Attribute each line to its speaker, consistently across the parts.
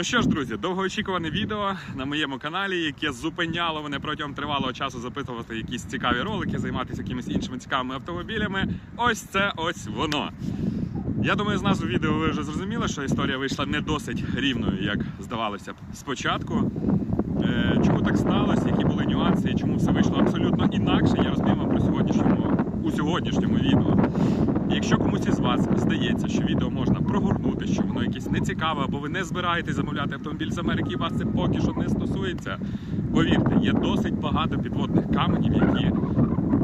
Speaker 1: Ну що ж, друзі, довгоочікуване відео на моєму каналі, яке зупиняло мене протягом тривалого часу запитувати якісь цікаві ролики, займатися якимись іншими цікавими автомобілями. Ось це ось воно. Я думаю, з назву відео ви вже зрозуміли, що історія вийшла не досить рівною, як здавалося б спочатку. Е, Чому так сталося, які були нюанси і чому все вийшло абсолютно інакше, я розповім вам про сьогоднішньому у сьогоднішньому відео. І Якщо комусь із вас здається, що відео можна прогорнути, що воно якесь нецікаве, або ви не збираєтесь замовляти автомобіль з Америки, і вас це поки що не стосується. Повірте, є досить багато підводних каменів, які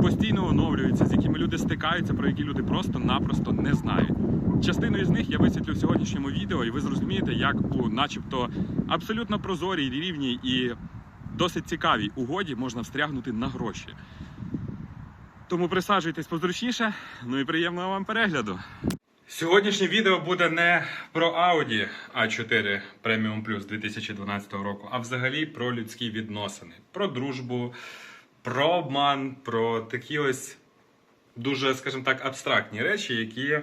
Speaker 1: постійно оновлюються, з якими люди стикаються, про які люди просто-напросто не знають. Частину із них я висвітлю в сьогоднішньому відео, і ви зрозумієте, як у, начебто, абсолютно прозорій, рівній і досить цікавій угоді можна встрягнути на гроші. Тому присаджуйтесь позручніше, ну і приємного вам перегляду. Сьогоднішнє відео буде не про Audi A4 Premium Plus 2012 року, а взагалі про людські відносини, про дружбу, про обман, про такі ось дуже, скажімо так, абстрактні речі, які,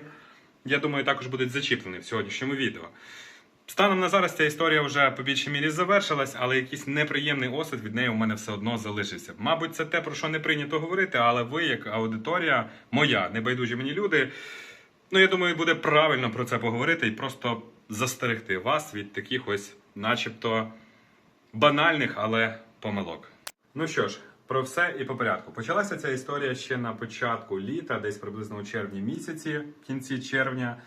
Speaker 1: я думаю, також будуть зачіплені в сьогоднішньому відео. Станом на зараз ця історія вже по більшій мірі завершилась, але якийсь неприємний осад від неї у мене все одно залишився. Мабуть, це те, про що не прийнято говорити, але ви, як аудиторія, моя, небайдужі мені люди, ну я думаю, буде правильно про це поговорити і просто застерегти вас від таких ось, начебто, банальних, але помилок. Ну що ж, про все і по порядку. Почалася ця історія ще на початку літа, десь приблизно у червні місяці, в кінці червня.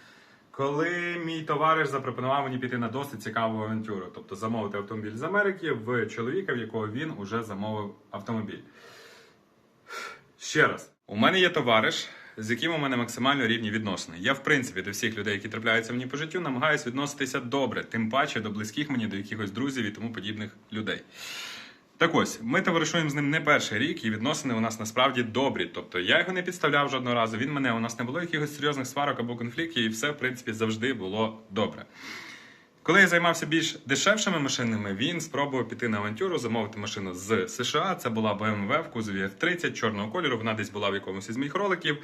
Speaker 1: Коли мій товариш запропонував мені піти на досить цікаву авантюру, тобто замовити автомобіль з Америки в чоловіка, в якого він уже замовив автомобіль. Ще раз, у мене є товариш, з яким у мене максимально рівні відносини. Я, в принципі, до всіх людей, які трапляються мені по життю, намагаюся відноситися добре, тим паче до близьких мені, до якихось друзів і тому подібних людей. Так ось, ми товаришуємо з ним не перший рік, і відносини у нас насправді добрі. Тобто я його не підставляв жодного разу. Він мене у нас не було якихось серйозних сварок або конфліктів, і все, в принципі, завжди було добре. Коли я займався більш дешевшими машинами, він спробував піти на авантюру, замовити машину з США. Це була BMW в кузові F30 чорного кольору. Вона десь була в якомусь із моїх роликів.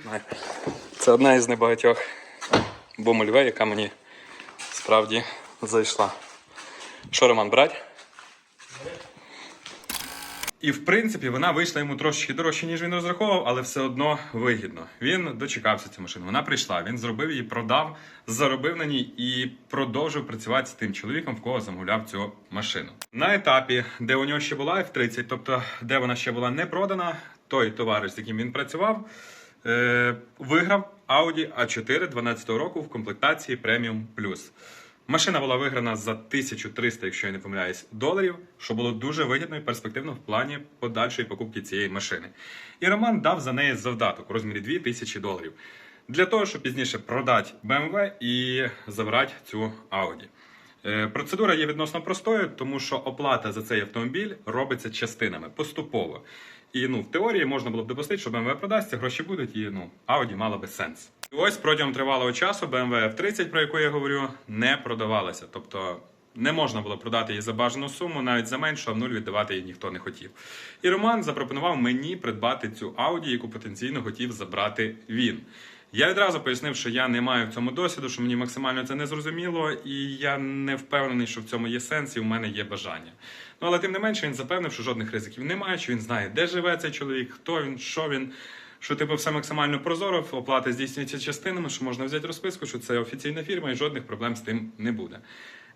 Speaker 1: Це одна із небагатьох бомольве, яка мені справді зайшла. Що, Роман, брать? І в принципі вона вийшла йому трошечки дорожче, ніж він розраховував, але все одно вигідно. Він дочекався цю машину. Вона прийшла, він зробив її, продав, заробив на ній і продовжив працювати з тим чоловіком, в кого замовляв цю машину. На етапі, де у нього ще була F30, тобто де вона ще була не продана, той товариш, з яким він працював, е- виграв Audi A4 12 року в комплектації Premium Plus. Машина була виграна за 1300, якщо я не помиляюсь, доларів, що було дуже вигідно і перспективно в плані подальшої покупки цієї машини. І Роман дав за неї завдаток у розмірі 2000 доларів для того, щоб пізніше продати BMW і забрати цю Audi. Е, Процедура є відносно простою, тому що оплата за цей автомобіль робиться частинами поступово. І ну, в теорії можна було б допустити, що BMW продасться, гроші будуть, і ну, Audi мала би сенс. Ось протягом тривалого часу BMW F30, про яку я говорю, не продавалася. Тобто не можна було продати її за бажану суму, навіть за меншу, а в нуль віддавати її ніхто не хотів. І Роман запропонував мені придбати цю Audi, яку потенційно хотів забрати він. Я відразу пояснив, що я не маю в цьому досвіду, що мені максимально це не зрозуміло, і я не впевнений, що в цьому є сенс, і в мене є бажання. Ну але тим не менше він запевнив, що жодних ризиків немає, що він знає, де живе цей чоловік, хто він, що він. Що типу все максимально прозоро, оплата здійснюється частинами, що можна взяти розписку, що це офіційна фірма і жодних проблем з тим не буде.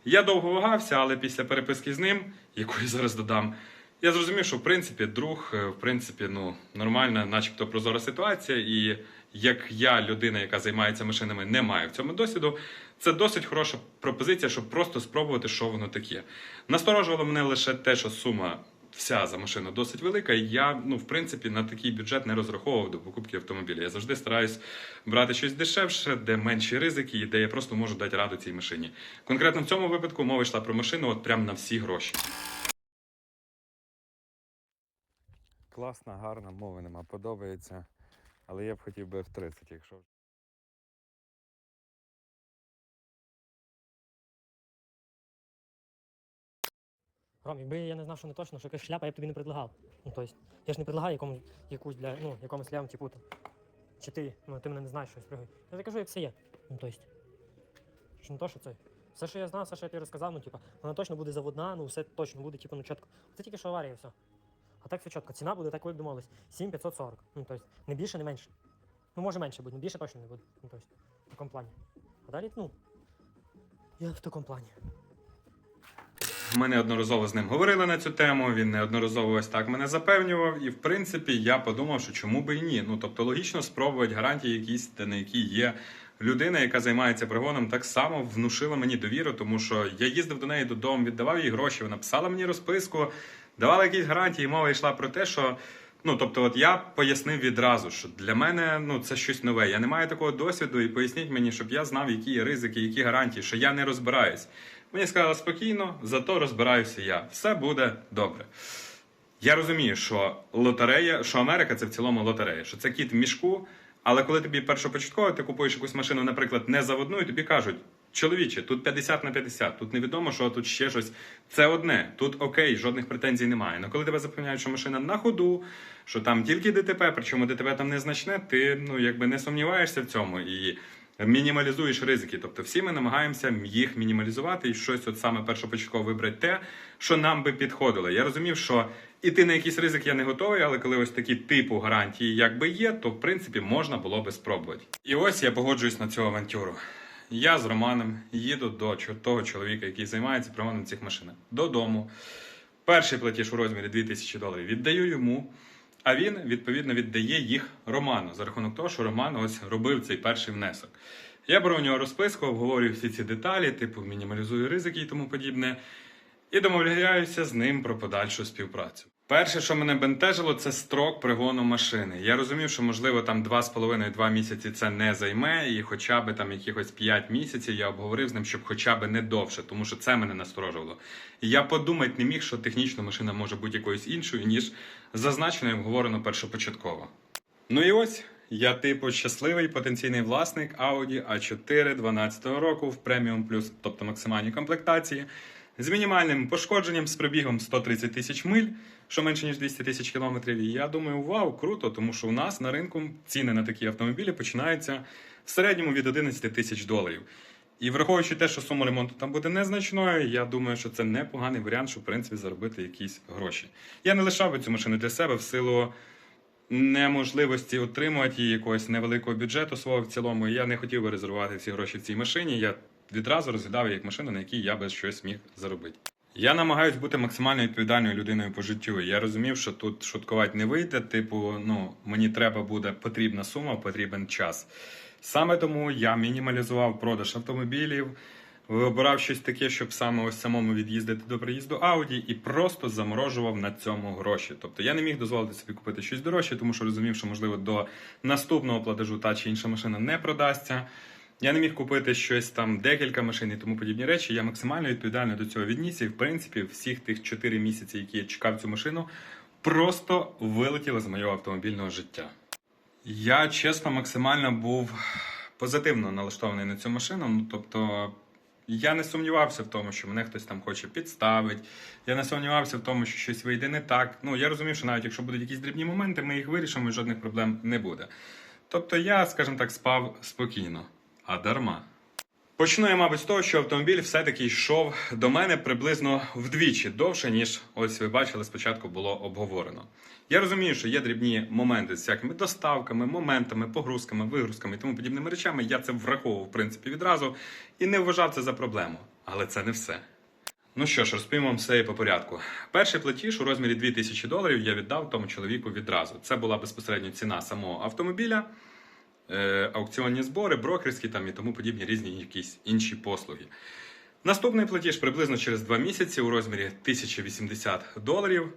Speaker 1: Я довго вагався, але після переписки з ним, яку я зараз додам, я зрозумів, що в принципі друг, е, в принципі, ну нормальна, начебто прозора ситуація, і як я, людина, яка займається машинами, не маю в цьому досвіду. Це досить хороша пропозиція, щоб просто спробувати, що воно таке. Насторожувало мене лише те, що сума вся за машину досить велика, і я, ну, в принципі, на такий бюджет не розраховував до покупки автомобіля. Я завжди стараюсь брати щось дешевше, де менші ризики, і де я просто можу дати раду цій машині. Конкретно в цьому випадку мова йшла про машину, от прям на всі гроші.
Speaker 2: Класна, гарна, мови нема, подобається. Але я б хотів би F30, якщо.
Speaker 3: Ром, якби я не знав, що не точно, що якась шляпа, я б тобі не предлагав. Ну, тобто, я ж не предлагаю якомусь, якусь для, ну, якомусь лявому типу. Чи ти, ну, ти мене не знаєш щось пригай. Я тобі кажу, як все є. Ну, тобто, що не то, що це. Все, що я знав, все, що я тобі розказав, ну, типа, вона точно буде заводна, ну все точно буде, типу, ну чітко. Це тільки що аварія, все. А так все чітко. Ціна буде так, як домовились. 7540. Ну, тобто, не більше, не менше. Ну, може менше буде, ну більше точно не буде. Ну, тобто, в такому плані. А далі, ну. Я в такому плані.
Speaker 1: Ми неодноразово з ним говорили на цю тему. Він неодноразово ось так мене запевнював. І в принципі я подумав, що чому би і ні. Ну тобто логічно спробувати гарантії, якісь на які є. Людина, яка займається пригоном, так само внушила мені довіру, тому що я їздив до неї додому, віддавав їй гроші. Вона писала мені розписку, давала якісь гарантії. Мова йшла про те, що ну тобто, от я пояснив відразу, що для мене ну це щось нове. Я не маю такого досвіду, і поясніть мені, щоб я знав, які є ризики, які гарантії, що я не розбираюсь. Мені сказали спокійно, зато розбираюся я. Все буде добре. Я розумію, що лотерея, що Америка це в цілому лотерея, що це кіт в мішку. Але коли тобі першопочатково ти купуєш якусь машину, наприклад, не заводну, і тобі кажуть: чоловіче, тут 50 на 50, тут невідомо, що тут ще щось. Це одне, тут окей, жодних претензій немає. Але коли тебе запевняють, що машина на ходу, що там тільки ДТП, причому ДТП там незначне, ти ну якби не сумніваєшся в цьому і мінімалізуєш ризики. Тобто всі ми намагаємося їх мінімалізувати і щось от саме першопочатково вибрати те, що нам би підходило. Я розумів, що іти на якийсь ризик я не готовий, але коли ось такі типу гарантії якби є, то в принципі можна було би спробувати. І ось я погоджуюсь на цю авантюру. Я з Романом їду до того чоловіка, який займається пригоном цих машин, додому. Перший платіж у розмірі 2000 доларів віддаю йому. А він відповідно віддає їх Роману за рахунок того, що Роман ось робив цей перший внесок. Я беру у нього розписку, обговорюю всі ці деталі, типу мінімалізую ризики і тому подібне, і домовляюся з ним про подальшу співпрацю. Перше, що мене бентежило, це строк пригону машини. Я розумів, що можливо там 2,5-2 місяці це не займе, і хоча б там якихось 5 місяців я обговорив з ним, щоб хоча б не довше, тому що це мене насторожувало. І я подумати не міг, що технічно машина може бути якоюсь іншою, ніж зазначено і обговорено першопочатково. Ну і ось я, типу, щасливий потенційний власник Audi A4 12 року в преміум плюс, тобто максимальній комплектації, з мінімальним пошкодженням з пробігом 130 тисяч миль, що менше ніж 200 тисяч кілометрів. І я думаю, вау, круто, тому що у нас на ринку ціни на такі автомобілі починаються в середньому від 11 тисяч доларів. І враховуючи те, що сума ремонту там буде незначною, я думаю, що це непоганий варіант, щоб в принципі заробити якісь гроші. Я не лишав би цю машину для себе в силу неможливості отримувати її якогось невеликого бюджету свого в цілому. Я не хотів би резервувати всі гроші в цій машині. Я відразу розглядав як машину, на якій я би щось міг заробити. Я намагаюсь бути максимально відповідальною людиною по життю. Я розумів, що тут шуткувати не вийде. Типу, ну мені треба буде потрібна сума, потрібен час. Саме тому я мінімалізував продаж автомобілів, вибирав щось таке, щоб саме ось самому від'їздити до приїзду Ауді, і просто заморожував на цьому гроші. Тобто я не міг дозволити собі купити щось дорожче, тому що розумів, що можливо до наступного платежу та чи інша машина не продасться. Я не міг купити щось там, декілька машин і тому подібні речі. Я максимально відповідально до цього відніс. І в принципі, всіх тих 4 місяці, які я чекав цю машину, просто вилетіли з моєго автомобільного життя. Я чесно максимально був позитивно налаштований на цю машину. Ну тобто, я не сумнівався в тому, що мене хтось там хоче підставити. Я не сумнівався в тому, що щось вийде не так. Ну я розумів, що навіть якщо будуть якісь дрібні моменти, ми їх вирішимо і жодних проблем не буде. Тобто я, скажімо так, спав спокійно, а дарма. Почну я, мабуть, з того, що автомобіль все-таки йшов до мене приблизно вдвічі довше, ніж ось ви бачили, спочатку було обговорено. Я розумію, що є дрібні моменти з всякими доставками, моментами, погрузками, вигрузками і тому подібними речами. Я це враховував, в принципі, відразу і не вважав це за проблему. Але це не все. Ну що ж, розповім вам все і по порядку. Перший платіж у розмірі 2000 доларів я віддав тому чоловіку відразу. Це була безпосередньо ціна самого автомобіля, аукціонні збори, брокерські там і тому подібні різні якісь інші послуги. Наступний платіж приблизно через 2 місяці у розмірі 1080 доларів.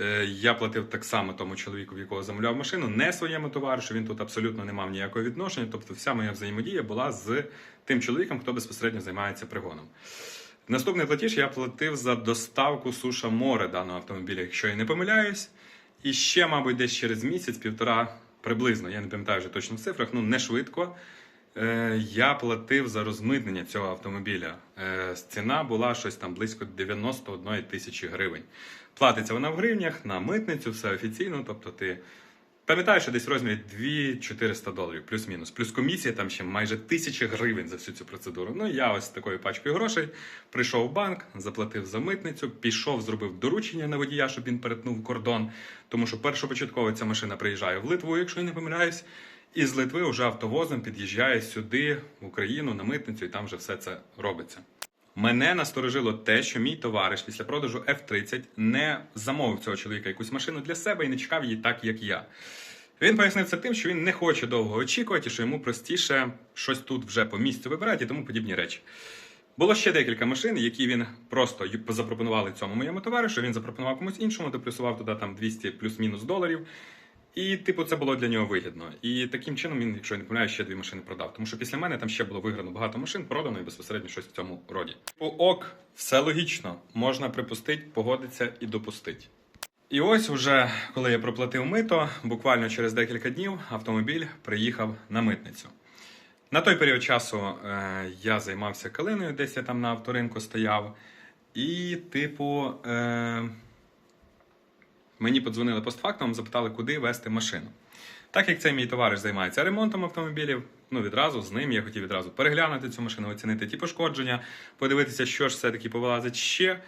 Speaker 1: Е, Я платив так само тому чоловіку, в якого замовляв машину, не своєму товаришу. Він тут абсолютно не мав ніякого відношення. Тобто, вся моя взаємодія була з тим чоловіком, хто безпосередньо займається пригоном. Наступний платіж я платив за доставку суша море даного автомобіля, якщо я не помиляюсь. І ще, мабуть, десь через місяць-півтора приблизно, я не пам'ятаю вже точно в цифрах, ну не швидко. е, Я платив за розмитнення цього автомобіля. Е, Ціна була щось там близько 91 тисячі гривень. Платиться вона в гривнях на митницю, все офіційно. Тобто ти Пам'ятаю, що десь в розмірі 2400 доларів, плюс-мінус. Плюс комісія там ще майже тисячі гривень за всю цю процедуру. Ну я ось такою пачкою грошей прийшов в банк, заплатив за митницю, пішов, зробив доручення на водія, щоб він перетнув кордон. Тому що першопочатково ця машина приїжджає в Литву, якщо я не помиляюсь. І з Литви вже автовозом під'їжджає сюди, в Україну, на митницю, і там вже все це робиться. Мене насторожило те, що мій товариш після продажу F30 не замовив цього чоловіка якусь машину для себе і не чекав її так, як я. Він пояснив це тим, що він не хоче довго очікувати, що йому простіше щось тут вже по місцю вибирати і тому подібні речі. Було ще декілька машин, які він просто запропонували цьому моєму товаришу. Він запропонував комусь іншому, доплюсував туди там 200 плюс-мінус доларів. І, типу, це було для нього вигідно. І таким чином він, якщо я не помиляю, ще дві машини продав. Тому що після мене там ще було виграно багато машин, продано і безпосередньо щось в цьому роді. Типу, ок, все логічно, можна припустити, погодитися і допустити. І ось уже коли я проплатив мито, буквально через декілька днів автомобіль приїхав на митницю. На той період часу е, я займався калиною, десь я там на авторинку стояв. І, типу, е, мені подзвонили постфактом, запитали, куди вести машину. Так як цей мій товариш займається ремонтом автомобілів, ну відразу з ним я хотів відразу переглянути цю машину, оцінити ті пошкодження, подивитися, що ж все-таки повилазить ще,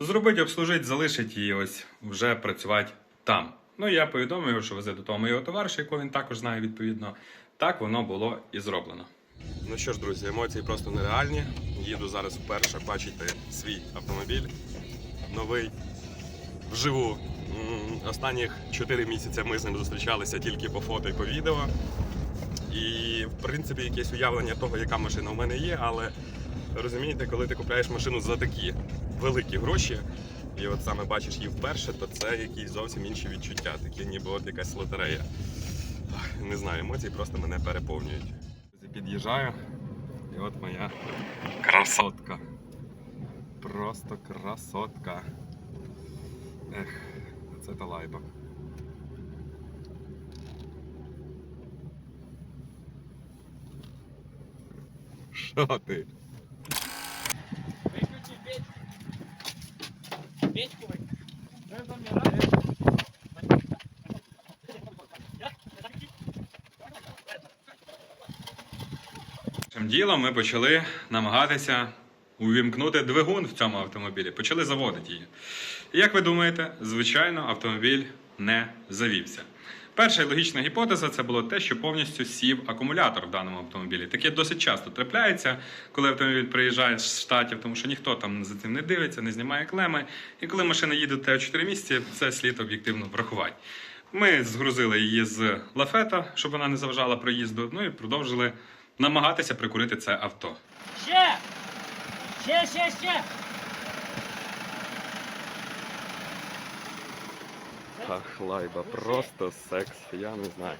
Speaker 1: зробити, обслужити, залишити і ось вже працювати там. Ну я повідомив, що везе до того моєго товариша, якого він також знає відповідно. Так воно було і зроблено.
Speaker 4: Ну що ж, друзі, емоції просто нереальні. Їду зараз вперше бачити свій автомобіль новий вживу. М, Останніх 4 місяці ми з ним зустрічалися тільки по фото і по відео. І, в принципі, якесь уявлення того, яка машина в мене є, але розумієте, коли ти купляєш машину за такі великі гроші, і от саме бачиш її вперше, то це якісь зовсім інші відчуття, такі ніби от якась лотерея. Не знаю, емоції просто мене переповнюють. Під'їжджаю, і от моя красотка. Просто красотка. Ех, це та лайба. Що ти?
Speaker 1: Першим ділом ми почали намагатися увімкнути двигун в цьому автомобілі, почали заводити її. Як ви думаєте, звичайно, автомобіль не завівся. Перша логічна гіпотеза це було те, що повністю сів акумулятор в даному автомобілі. Таке досить часто трапляється, коли автомобіль приїжджає з штатів, тому що ніхто там за цим не дивиться, не знімає клеми. І коли машина їде тебе 4 місяці, це слід об'єктивно врахувати. Ми згрузили її з лафета, щоб вона не заважала проїзду, ну і продовжили намагатися прикурити це авто.
Speaker 3: Ще! Ще, ще, ще!
Speaker 4: Ах, лайба, просто секс, я не знаю.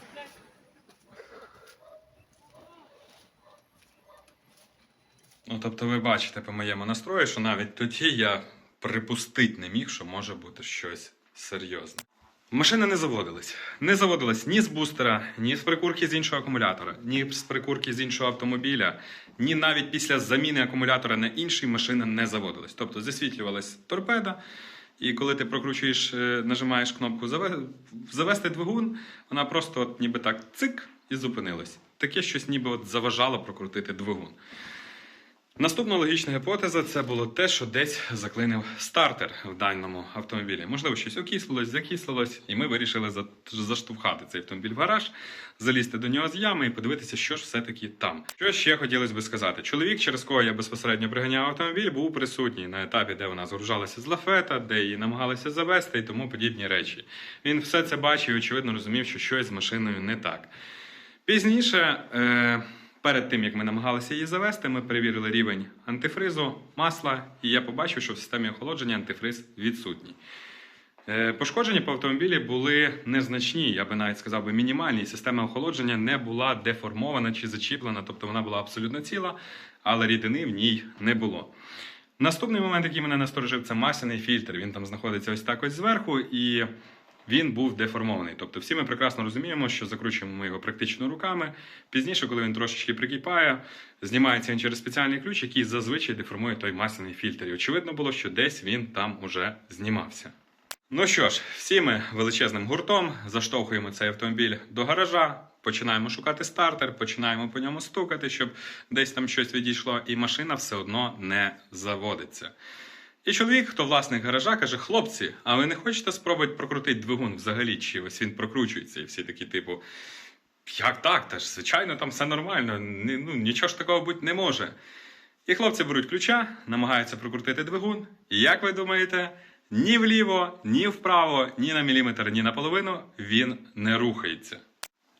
Speaker 1: Ну, тобто, ви бачите по моєму настрою, що навіть тоді я припустити не міг, що може бути щось серйозне. Машина не заводилась. Не заводилась ні з бустера, ні з прикурки з іншого акумулятора, ні з прикурки з іншого автомобіля, ні навіть після заміни акумулятора на інший машина не заводилась. Тобто засвітлювалась торпеда, і коли ти прокручуєш, е, нажимаєш кнопку «Заве- завести двигун, вона просто от ніби так цик і зупинилась. Таке щось ніби от заважало прокрутити двигун. Наступна логічна гіпотеза це було те, що десь заклинив стартер в даному автомобілі. Можливо, щось окислилось, закислилось, і ми вирішили заштовхати цей автомобіль в гараж, залізти до нього з ями і подивитися, що ж все-таки там. Що ще хотілося би сказати? Чоловік, через кого я безпосередньо приганяв автомобіль, був присутній на етапі, де вона згружалася з лафета, де її намагалися завести і тому подібні речі. Він все це бачив і очевидно розумів, що щось з машиною не так. Пізніше, е, перед тим як ми намагалися її завести, ми перевірили рівень антифризу, масла, і я побачив, що в системі охолодження антифриз відсутній. Е, Пошкодження по автомобілі були незначні, я би навіть сказав би мінімальні. Система охолодження не була деформована чи зачіплена, тобто вона була абсолютно ціла, але рідини в ній не було. Наступний момент, який мене насторожив, це масляний фільтр. Він там знаходиться ось так ось зверху, і він був деформований. Тобто, всі ми прекрасно розуміємо, що закручуємо ми його практично руками. Пізніше, коли він трошечки прикипає, знімається він через спеціальний ключ, який зазвичай деформує той масляний фільтр. І очевидно було, що десь він там уже знімався.
Speaker 5: Ну що ж, всі ми величезним гуртом заштовхуємо цей автомобіль до гаража, починаємо шукати стартер, починаємо по ньому стукати, щоб десь там щось відійшло, і машина все одно не заводиться. І чоловік, хто власник гаража, каже: хлопці, а ви не хочете спробувати прокрутити двигун взагалі? Чи ось він прокручується? І всі такі, типу, як так? Та ж, звичайно, там все нормально, ну, нічого ж такого бути не може. І хлопці беруть ключа, намагаються прокрутити двигун. І як ви думаєте, ні вліво, ні вправо, ні на міліметр, ні на половину він не рухається.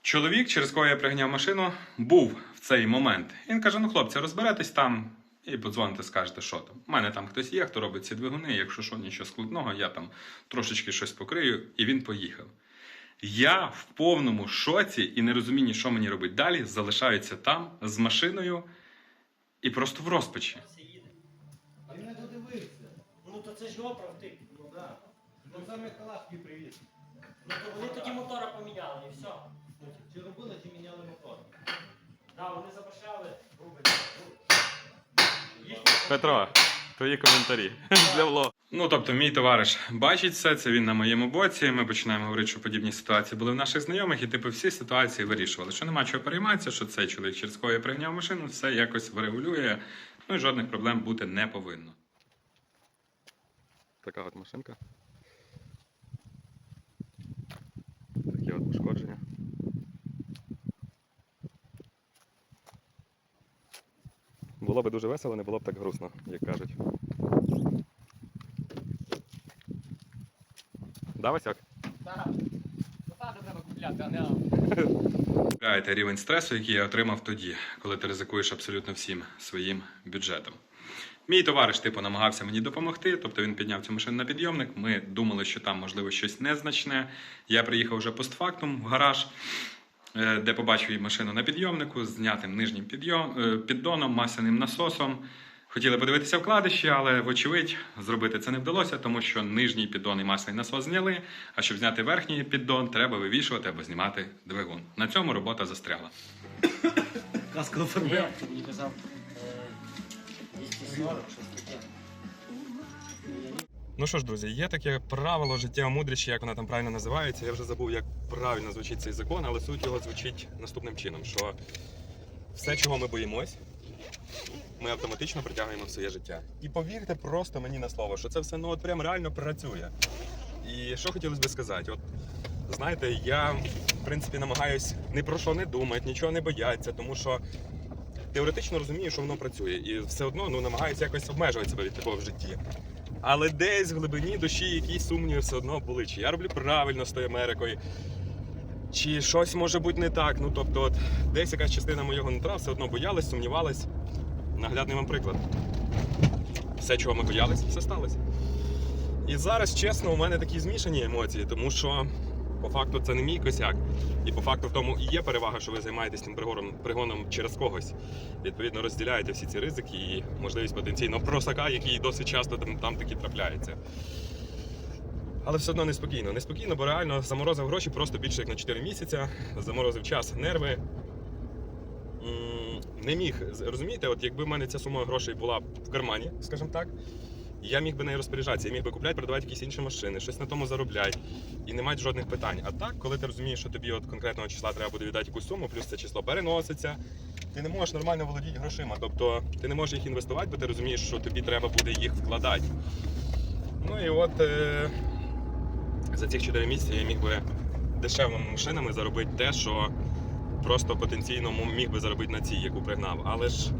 Speaker 5: Чоловік, через кого я пригняв машину, був в цей момент. Він каже: ну, хлопці, розберетесь там і подзвоните, скажете, що там. У мене там хтось є, хто робить ці двигуни. Якщо що, нічого складного, я там трошечки щось покрию, і він поїхав. Я в повному шоці і нерозумінні, що мені робити далі, залишаюся там з машиною і просто в розпачі.
Speaker 6: А Він не додивився.
Speaker 3: Ну то це ж його правтик.
Speaker 6: Ну так. Ну саме Калашки привіз.
Speaker 3: Ну то вони тоді мотора поміняли і все.
Speaker 6: Чи робили, чи міняли мотор?
Speaker 3: Да, вони запашали рубль.
Speaker 1: Петро, твої коментарі для влогу.
Speaker 5: Ну, тобто, мій товариш бачить все, це він на моєму боці. Ми починаємо говорити, що подібні ситуації були в наших знайомих, і типу всі ситуації вирішували. Що нема чого перейматися, що цей чоловік, через кого я прийняв машину, все якось врегулює. Ну і жодних проблем бути не повинно.
Speaker 1: Така от машинка. Такі от пошкодження. Було би дуже весело, не було б так грустно, як кажуть. Да, Васяк?
Speaker 3: Так.
Speaker 5: Уявляєте рівень стресу, який я отримав тоді, коли ти ризикуєш абсолютно всім своїм бюджетом. Мій товариш, типу, намагався мені допомогти, тобто він підняв цю машину на підйомник. Ми думали, що там можливо щось незначне. Я приїхав вже постфактум в гараж, де побачив її машину на підйомнику з знятим нижнім підйом, е, піддоном, масяним насосом. Хотіли подивитися вкладиші, але вочевидь зробити це не вдалося, тому що нижній піддон і масляний насос зняли. А щоб зняти верхній піддон, треба вивішувати або знімати двигун. На цьому робота застряла.
Speaker 6: Каска
Speaker 3: Ні, мені казав е, 240, щось таке.
Speaker 1: Ну що ж, друзі, є таке правило життя мудріші, як воно там правильно називається. Я вже забув, як правильно звучить цей закон, але суть його звучить наступним чином: що все, чого ми боїмось, ми автоматично притягуємо в своє життя. І повірте просто мені на слово, що це все ну от прям реально працює. І що хотілося би сказати, от знаєте, я в принципі намагаюсь ні про що не думати, нічого не боятися, тому що теоретично розумію, що воно працює, і все одно ну намагаюся якось обмежувати себе від такого в житті. Але десь в глибині душі якісь сумніви все одно були. Чи я роблю правильно з тою Америкою, чи щось може бути не так. Ну тобто, от, десь якась частина моєго нутра все одно боялась, сумнівалась. Наглядний вам приклад. Все, чого ми боялись, все сталося. І зараз, чесно, у мене такі змішані емоції, тому що по факту це не мій косяк. І по факту в тому і є перевага, що ви займаєтесь тим пригоном, пригоном через когось. Відповідно, розділяєте всі ці ризики і можливість потенційно просака, який досить часто там, там таки трапляється. Але все одно неспокійно. Неспокійно, бо реально заморозив гроші просто більше як на 4 місяці, заморозив час, нерви. Не міг розумієте, от якби в мене ця сума грошей була в кармані, скажімо так, я міг би нею розпоряджатися, я міг би купляти, продавати якісь інші машини, щось на тому заробляти і не мати жодних питань. А так, коли ти розумієш, що тобі от конкретного числа треба буде віддати якусь суму, плюс це число переноситься, ти не можеш нормально володіти грошима. Тобто ти не можеш їх інвестувати, бо ти розумієш, що тобі треба буде їх вкладати. Ну і от е- за цих 4 місяці я міг би дешевими машинами заробити те, що просто потенційно міг би заробити на цій, яку пригнав. Але ж.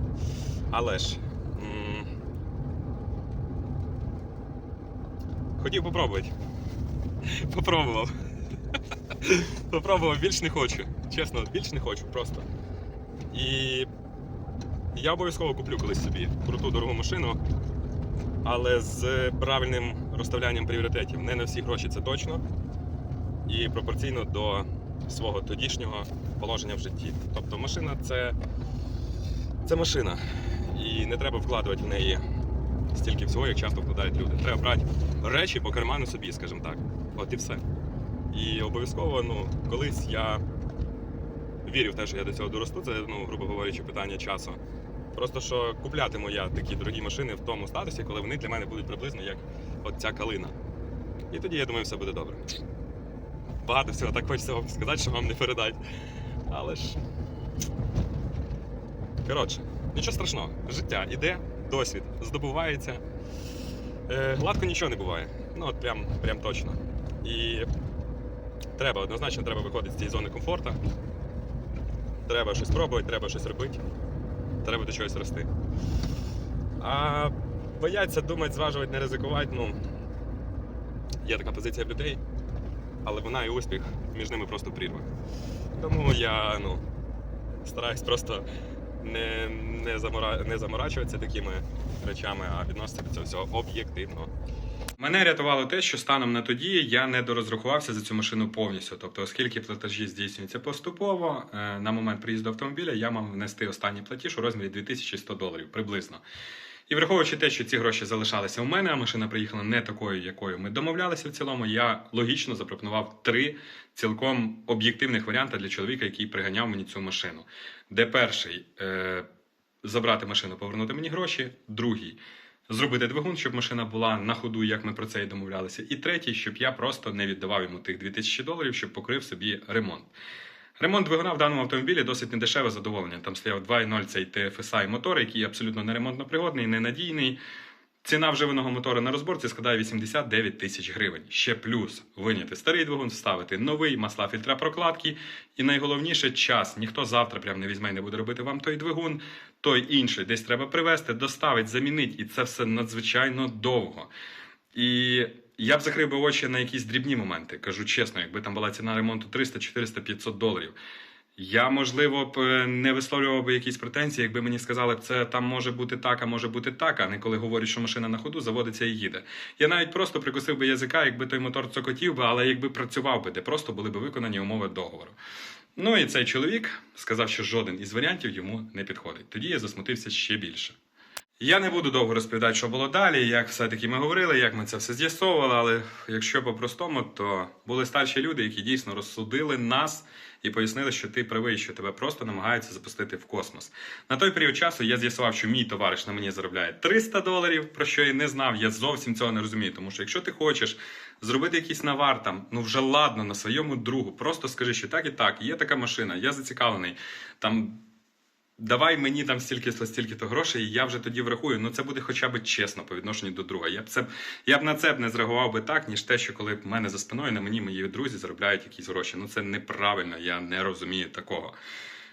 Speaker 1: Але ж. м, Хотів попробувати. Попробував. Попробував, більш не хочу. Чесно, більш не хочу просто. І я обов'язково куплю колись собі круту дорогу машину, але з правильним розставлянням пріоритетів. Не на всі гроші це точно. І пропорційно до свого тодішнього положення в житті. Тобто машина це, це машина. І не треба вкладувати в неї стільки всього, як часто вкладають люди. Треба брати речі по карману собі, скажімо так. От і все. І обов'язково, ну, колись я вірю в те, що я до цього доросту, це, ну, грубо говорячи, питання часу. Просто що куплятиму я такі дорогі машини в тому статусі, коли вони для мене будуть приблизно як от ця калина.
Speaker 4: І тоді я думаю, все буде добре. Багато всього так хочеться вам сказати, що вам не передать. Але ж. Коротше, нічого страшного. Життя іде, досвід здобувається. Е, гладко нічого не буває. Ну, от прям, прям точно. І треба, однозначно треба виходити з цієї зони комфорту. Треба щось пробувати, треба щось робити, треба до чогось рости. А бояться думати, зважувати, не ризикувати, ну. Є така позиція в людей, але вона і успіх між ними просто прірва. Тому я ну, стараюсь просто не, не, замора... не заморачуватися такими речами, а відноситися всього об'єктивно.
Speaker 1: Мене рятувало те, що станом на тоді я не дорозрахувався за цю машину повністю. Тобто, оскільки платежі здійснюються поступово, е, на момент приїзду автомобіля я мав внести останній платіж у розмірі 2100 доларів приблизно. І враховуючи те, що ці гроші залишалися у мене, а машина приїхала не такою, якою ми домовлялися в цілому, я логічно запропонував три цілком об'єктивних варіанти для чоловіка, який приганяв мені цю машину. Де перший е, забрати машину, повернути мені гроші, другий зробити двигун, щоб машина була на ходу, як ми про це і домовлялися. І третій, щоб я просто не віддавав йому тих 2000 доларів, щоб покрив собі ремонт. Ремонт двигуна в даному автомобілі досить недешеве задоволення. Там стояв 2.0 цей TFSI мотор, який абсолютно не ремонтно-пригодний, ненадійний. Ціна вживаного мотора на розборці складає 89 тисяч гривень. Ще плюс виняти старий двигун, вставити новий, масла фільтра прокладки. І найголовніше час. Ніхто завтра прям не візьме і не буде робити вам той двигун, той інший десь треба привезти, доставити, замінити. І це все надзвичайно довго. І я б закрив би очі на якісь дрібні моменти. Кажу чесно, якби там була ціна ремонту 300, 400, 500 доларів. Я, можливо, б е, не висловлював би якісь претензії, якби мені сказали, б, це там може бути так, а може бути так, а не коли говорять, що машина на ходу заводиться і їде. Я навіть просто прикусив би язика, якби той мотор цокотів би, але якби працював би, де просто були б виконані умови договору. Ну і цей чоловік сказав, що жоден із варіантів йому не підходить. Тоді я засмутився ще більше. Я не буду довго розповідати, що було далі, як все-таки ми говорили, як ми це все з'ясовували, але якщо по-простому, то були старші люди, які дійсно розсудили нас і пояснили, що ти правий, що тебе просто намагаються запустити в космос. На той період часу я з'ясував, що мій товариш на мені заробляє 300 доларів, про що я не знав. Я зовсім цього не розумію. Тому що якщо ти хочеш зробити якийсь навар там, ну вже ладно на своєму другу, просто скажи, що так і так, є така машина, я зацікавлений. Там давай мені там стільки стільки то грошей, і я вже тоді врахую. Ну це буде хоча б чесно по відношенню до друга. Я б це я б на це б не зреагував би так, ніж те, що коли в мене за спиною на мені мої друзі заробляють якісь гроші. Ну це неправильно, я не розумію такого.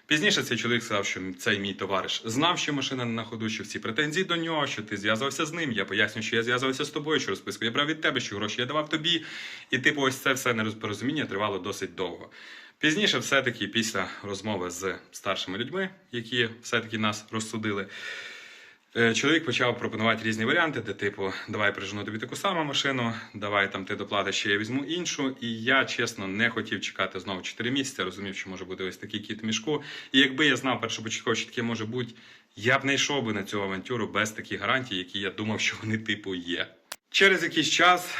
Speaker 1: Пізніше цей чоловік сказав, що цей мій товариш знав, що машина не на ходу, що всі претензії до нього, що ти зв'язувався з ним. Я поясню, що я зв'язувався з тобою, що розписку я брав від тебе, що гроші я давав тобі. І типу, ось це все нерозпорозуміння тривало досить довго. Пізніше, все-таки, після розмови з старшими людьми, які все-таки нас розсудили, е, чоловік почав пропонувати різні варіанти, де, типу, давай прижену тобі таку саму машину, давай там ти доплатиш, ще я візьму іншу. І я, чесно, не хотів чекати знову 4 місяці, розумів, що може бути ось такий кіт в мішку. І якби я знав першопочатково, що таке може бути, я б не йшов би на цю авантюру без таких гарантій, які я думав, що вони, типу, є. Через якийсь час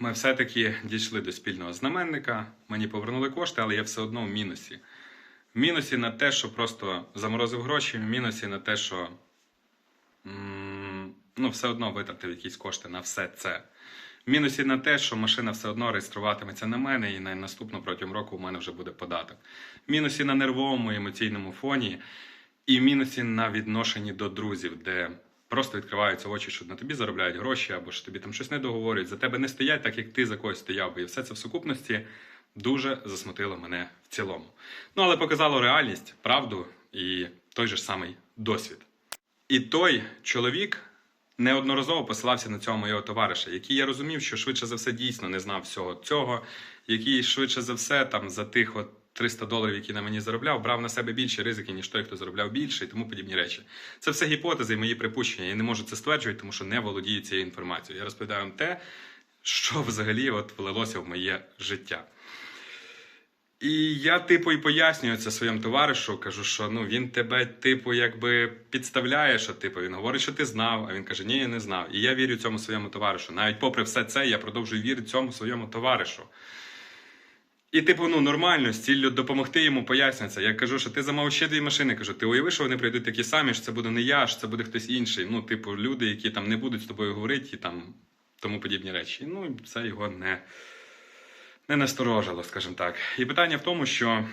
Speaker 1: ми все-таки дійшли до спільного знаменника. Мені повернули кошти, але я все одно в мінусі. В мінусі на те, що просто заморозив гроші, в мінусі на те, що ну, все одно витратив якісь кошти на все це. В мінусі на те, що машина все одно реєструватиметься на мене, і на наступну протягом року у мене вже буде податок. В мінусі на нервовому емоційному фоні, і в мінусі на відношенні до друзів, де просто відкриваються очі, що на тобі заробляють гроші, або що тобі там щось не договорюють, за тебе не стоять, так як ти за когось стояв. І все це в сукупності дуже засмутило мене в цілому. Ну, але показало реальність, правду і той же ж самий досвід. І той чоловік неодноразово посилався на цього моєго товариша, який я розумів, що швидше за все дійсно не знав всього цього, який швидше за все там за тих от 300 доларів, які на мені заробляв, брав на себе більше ризики, ніж той, хто заробляв більше, і тому подібні речі. Це все гіпотези і мої припущення. Я не можу це стверджувати, тому що не володію цією інформацією. Я розповідаю вам те, що взагалі от влилося в моє життя. І я, типу, і пояснюю це своєму товаришу, кажу, що ну він тебе, типу, якби підставляє, що типу він говорить, що ти знав, а він каже, ні, я не знав. І я вірю цьому своєму товаришу. Навіть попри все це, я продовжую вірити цьому своєму товаришу. І, типу, ну нормально, з ціллю допомогти йому пояснюється. Я кажу, що ти замовив ще дві машини. Кажу, ти уяви, що вони прийдуть такі самі, що це буде не я, що це буде хтось інший. Ну, типу, люди, які там не будуть з тобою говорити і там тому подібні речі. Ну, це його не, не насторожило, скажімо так. І питання в тому, що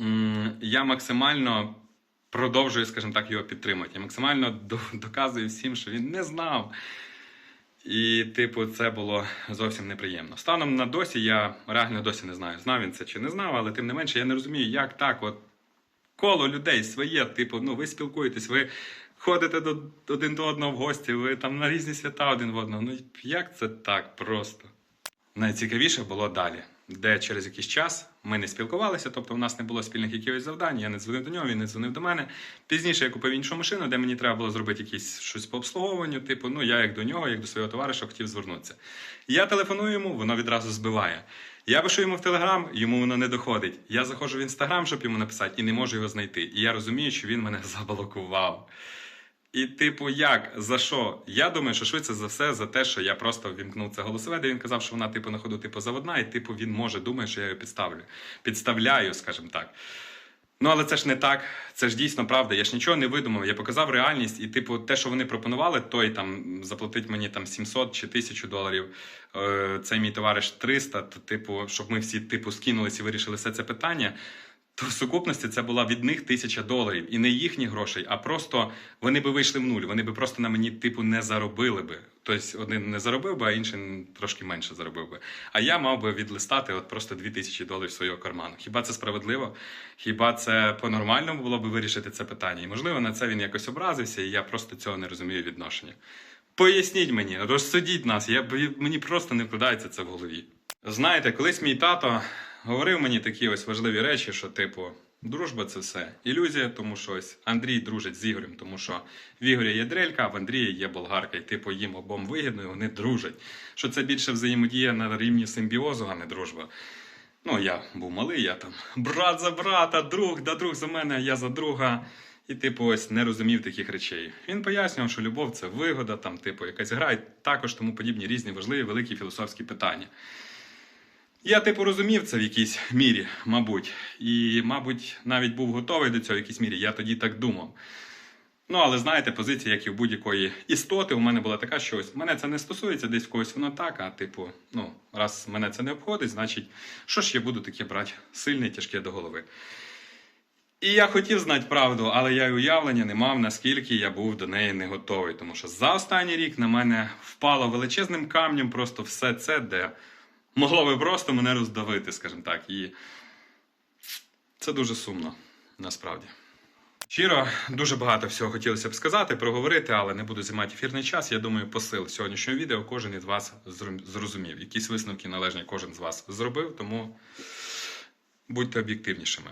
Speaker 1: м, я максимально продовжую, скажімо так, його підтримати. Я максимально до- доказую всім, що він не знав. І, типу, це було зовсім неприємно. Станом на досі я реально досі не знаю, знав він це чи не знав, але тим не менше я не розумію, як так, от коло людей своє, типу, ну ви спілкуєтесь, ви ходите до один до одного в гості, ви там на різні свята один в одного. Ну як це так просто? Найцікавіше було далі, де через якийсь час ми не спілкувалися, тобто у нас не було спільних якихось завдань. Я не дзвонив до нього, він не дзвонив до мене. Пізніше я купив іншу машину, де мені треба було зробити якісь щось по обслуговуванню. Типу, ну я як до нього, як до свого товариша, хотів звернутися. Я телефоную йому, воно відразу збиває. Я пишу йому в Телеграм, йому воно не доходить. Я заходжу в інстаграм, щоб йому написати, і не можу його знайти. І я розумію, що він мене заблокував. І, типу, як? За що? Я думаю, що швидше за все за те, що я просто вімкнув це голосове, де він казав, що вона, типу, на ходу, типу, заводна, і типу він може думає, що я її підставлю. Підставляю, скажімо так. Ну, але це ж не так. Це ж дійсно правда. Я ж нічого не видумав. Я показав реальність, і, типу, те, що вони пропонували, той там заплатить мені там 700 чи 1000 доларів. Е, цей мій товариш 300, то, типу, щоб ми всі типу скинулися і вирішили все це питання. То в сукупності це була від них тисяча доларів, і не їхні грошей, а просто вони би вийшли в нуль. Вони би просто на мені, типу, не заробили би. Тобто один не заробив би, а інший трошки менше заробив би. А я мав би відлистати от просто дві тисячі доларів свого карману. Хіба це справедливо? Хіба це по-нормальному було би вирішити це питання? І можливо на це він якось образився, і я просто цього не розумію відношення. Поясніть мені, розсудіть нас. Я мені просто не вкладається це в голові. Знаєте, колись мій тато говорив мені такі ось важливі речі, що, типу, дружба це все ілюзія, тому що ось Андрій дружить з Ігорем, тому що в Ігоря є дрелька, а в Андрія є болгарка, і типу їм обом вигідно, і вони дружать. Що це більше взаємодія на рівні симбіозу, а не дружба. Ну, я був малий, я там брат за брата, друг, да друг за мене, я за друга. І, типу, ось не розумів таких речей. Він пояснював, що любов це вигода, там, типу, якась гра, і також тому подібні різні важливі великі філософські питання. Я, типу, розумів це в якійсь мірі, мабуть. І, мабуть, навіть був готовий до цього в якійсь мірі. Я тоді так думав. Ну, але знаєте, позиція, як і в будь-якої істоти, у мене була така, що ось мене це не стосується, десь в когось воно так, а типу, ну, раз мене це не обходить, значить, що ж я буду таке брати сильне, тяжке до голови. І я хотів знати правду, але я й уявлення не мав, наскільки я був до неї не готовий. Тому що за останній рік на мене впало величезним камнем просто все це, де могло би просто мене роздавити, скажімо так. І це дуже сумно, насправді. Щиро, дуже багато всього хотілося б сказати, проговорити, але не буду займати ефірний час. Я думаю, посил сьогоднішнього відео кожен із вас зрозумів. Якісь висновки належні кожен з вас зробив, тому будьте об'єктивнішими.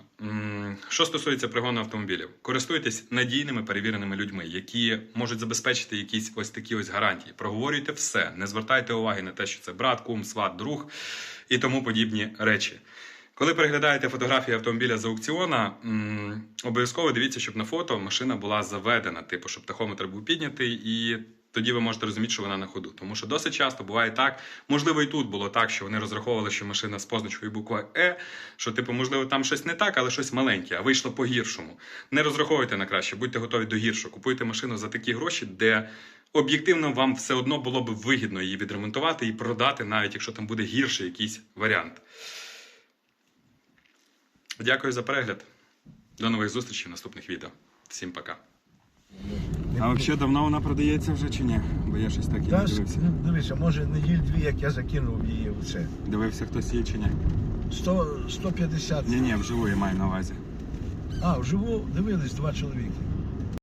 Speaker 1: Що стосується пригону автомобілів, користуйтесь надійними перевіреними людьми, які можуть забезпечити якісь ось такі ось гарантії. Проговорюйте все, не звертайте уваги на те, що це брат, кум, сват, друг і тому подібні речі. Коли переглядаєте фотографії автомобіля з аукціона, обов'язково дивіться, щоб на фото машина була заведена, типу, щоб тахометр був піднятий, і тоді ви можете розуміти, що вона на ходу. Тому що досить часто буває так, можливо, і тут було так, що вони розраховували, що машина з позначкою буква Е, що, типу, можливо, там щось не так, але щось маленьке, а вийшло по-гіршому. Не розраховуйте на краще, будьте готові до гіршого. Купуйте машину за такі гроші, де об'єктивно вам все одно було б вигідно її відремонтувати і продати, навіть якщо там буде гірший якийсь варіант. Дякую за перегляд. До нових зустрічей в наступних відео. Всім пока. А взагалі давно вона продається вже чи ні? Бо я щось так і не
Speaker 6: Та ж,
Speaker 1: дивився.
Speaker 6: ну, дивися, може неділь дві, як я закинув її в це.
Speaker 1: Дивився хтось є чи ні?
Speaker 6: 100, 150.
Speaker 1: Ні, ні, вживу я маю на увазі.
Speaker 6: А, вживу дивились два чоловіки.